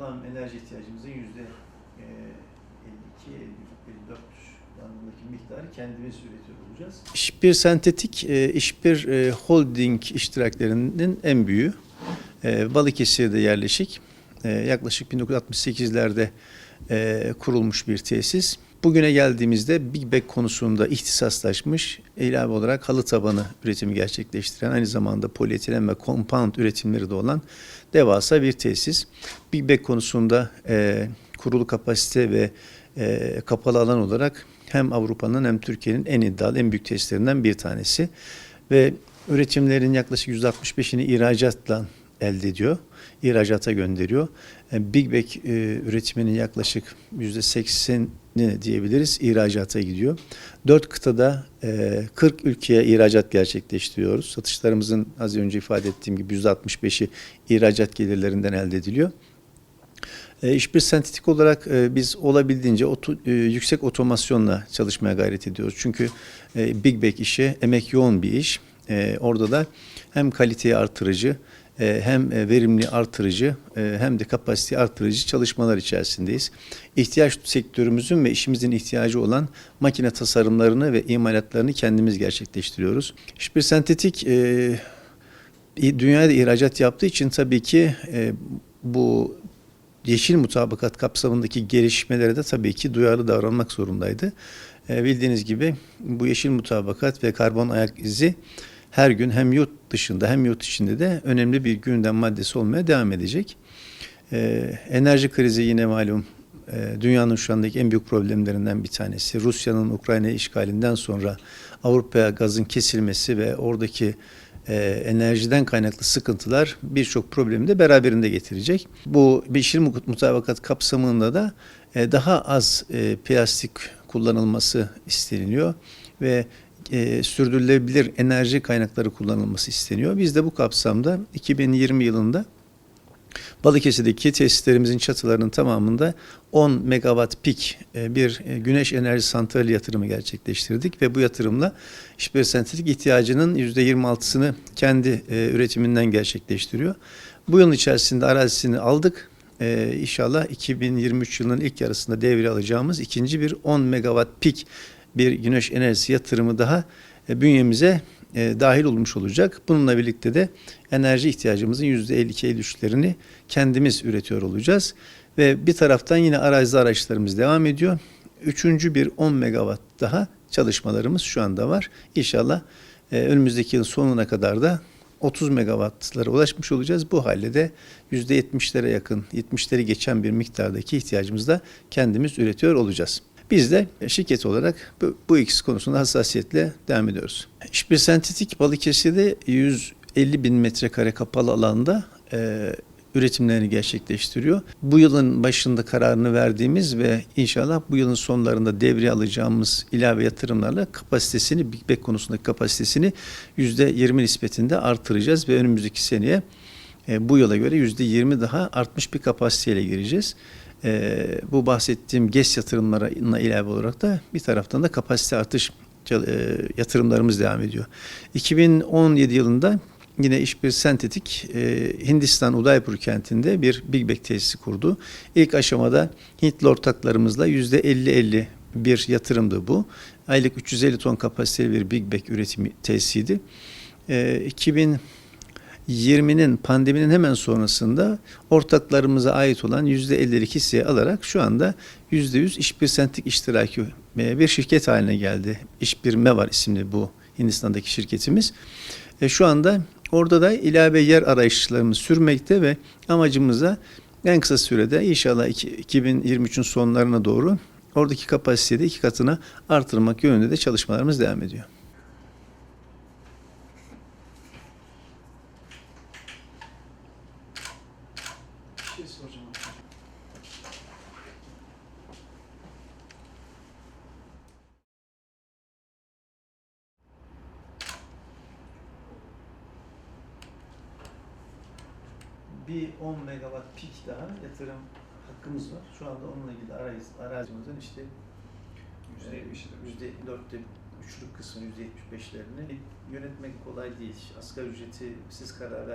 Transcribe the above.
toplam enerji ihtiyacımızın yüzde e, 52, 54 bandındaki miktarı kendimiz üretiyor olacağız. İşbir Sentetik, e, İşbir e, Holding iştiraklerinin en büyüğü. E, Balıkesir'de yerleşik. E, yaklaşık 1968'lerde e, kurulmuş bir tesis. Bugüne geldiğimizde Big Bag konusunda ihtisaslaşmış, ilave olarak halı tabanı üretimi gerçekleştiren, aynı zamanda polietilen ve compound üretimleri de olan devasa bir tesis. Big Bag konusunda e, kurulu kapasite ve e, kapalı alan olarak hem Avrupa'nın hem Türkiye'nin en iddialı, en büyük tesislerinden bir tanesi. Ve üretimlerin yaklaşık %65'ini ihracatla elde ediyor. İhracata gönderiyor. E, Big Bag e, üretiminin yaklaşık %80'ini diyebiliriz ihracata gidiyor. Dört kıtada e, 40 ülkeye ihracat gerçekleştiriyoruz. Satışlarımızın az önce ifade ettiğim gibi %65'i ihracat gelirlerinden elde ediliyor. E, İşbir sentetik olarak e, biz olabildiğince oto, e, yüksek otomasyonla çalışmaya gayret ediyoruz. Çünkü e, Big Bag işi emek yoğun bir iş. E, orada da hem kaliteyi artırıcı e, hem e, verimli artırıcı e, hem de kapasite artırıcı çalışmalar içerisindeyiz. İhtiyaç sektörümüzün ve işimizin ihtiyacı olan makine tasarımlarını ve imalatlarını kendimiz gerçekleştiriyoruz. İşbir sentetik e, dünyada ihracat yaptığı için tabii ki e, bu yeşil mutabakat kapsamındaki gelişmelere de tabii ki duyarlı davranmak zorundaydı. E, bildiğiniz gibi bu yeşil mutabakat ve karbon ayak izi her gün hem yurt dışında hem yurt içinde de önemli bir gündem maddesi olmaya devam edecek. E, enerji krizi yine malum e, dünyanın şu andaki en büyük problemlerinden bir tanesi. Rusya'nın Ukrayna işgalinden sonra Avrupa'ya gazın kesilmesi ve oradaki e, enerjiden kaynaklı sıkıntılar birçok problemi de beraberinde getirecek. Bu beşir mutabakat kapsamında da e, daha az e, plastik kullanılması isteniliyor ve e, sürdürülebilir enerji kaynakları kullanılması isteniyor. Biz de bu kapsamda 2020 yılında Balıkesir'deki tesislerimizin çatılarının tamamında 10 megawatt pik e, bir e, güneş enerji santrali yatırımı gerçekleştirdik ve bu yatırımla sentetik ihtiyacının %26'sını kendi e, üretiminden gerçekleştiriyor. Bu yılın içerisinde arazisini aldık. İnşallah 2023 yılının ilk yarısında devre alacağımız ikinci bir 10 megawatt pik bir güneş enerjisi yatırımı daha bünyemize e, dahil olmuş olacak. Bununla birlikte de enerji ihtiyacımızın %52-53'lerini kendimiz üretiyor olacağız. Ve bir taraftan yine arazide araçlarımız devam ediyor. Üçüncü bir 10 megawatt daha çalışmalarımız şu anda var. İnşallah e, önümüzdeki yıl sonuna kadar da 30 megawattlara ulaşmış olacağız. Bu halde de %70'lere yakın, 70'leri geçen bir miktardaki ihtiyacımızı da kendimiz üretiyor olacağız. Biz de şirket olarak bu, bu ikisi konusunda hassasiyetle devam ediyoruz. İşbir Sentetik Balıkesir'de 150 bin metrekare kapalı alanda e, üretimlerini gerçekleştiriyor. Bu yılın başında kararını verdiğimiz ve inşallah bu yılın sonlarında devreye alacağımız ilave yatırımlarla kapasitesini, Big Bang konusundaki kapasitesini %20 nispetinde artıracağız ve önümüzdeki seneye e, bu yıla göre %20 daha artmış bir kapasiteyle gireceğiz. E, bu bahsettiğim GES yatırımlarına ilave olarak da bir taraftan da kapasite artış e, yatırımlarımız devam ediyor. 2017 yılında yine işbir sentetik e, Hindistan Udaipur kentinde bir Big Bag tesisi kurdu. İlk aşamada Hintli ortaklarımızla %50-50 bir yatırımdı bu. Aylık 350 ton kapasiteli bir Big Bag üretimi tesisiydi. E, 2000 20'nin pandeminin hemen sonrasında ortaklarımıza ait olan %50'lik hisseyi alarak şu anda %100 işbir sentik iştiraki bir şirket haline geldi. İşbir Mevar isimli bu Hindistan'daki şirketimiz. E, şu anda orada da ilave yer arayışlarımız sürmekte ve amacımıza en kısa sürede inşallah 2023'ün sonlarına doğru oradaki kapasiteyi de iki katına artırmak yönünde de çalışmalarımız devam ediyor. Soracağım. Bir 10 megawatt pik daha yatırım hakkımız var. Şu anda onunla ilgili arazi, arazimizin işte yüzde dörtte üçlük kısmı yüzde yetmiş beşlerini yönetmek kolay değil. Asgari ücreti siz karar ver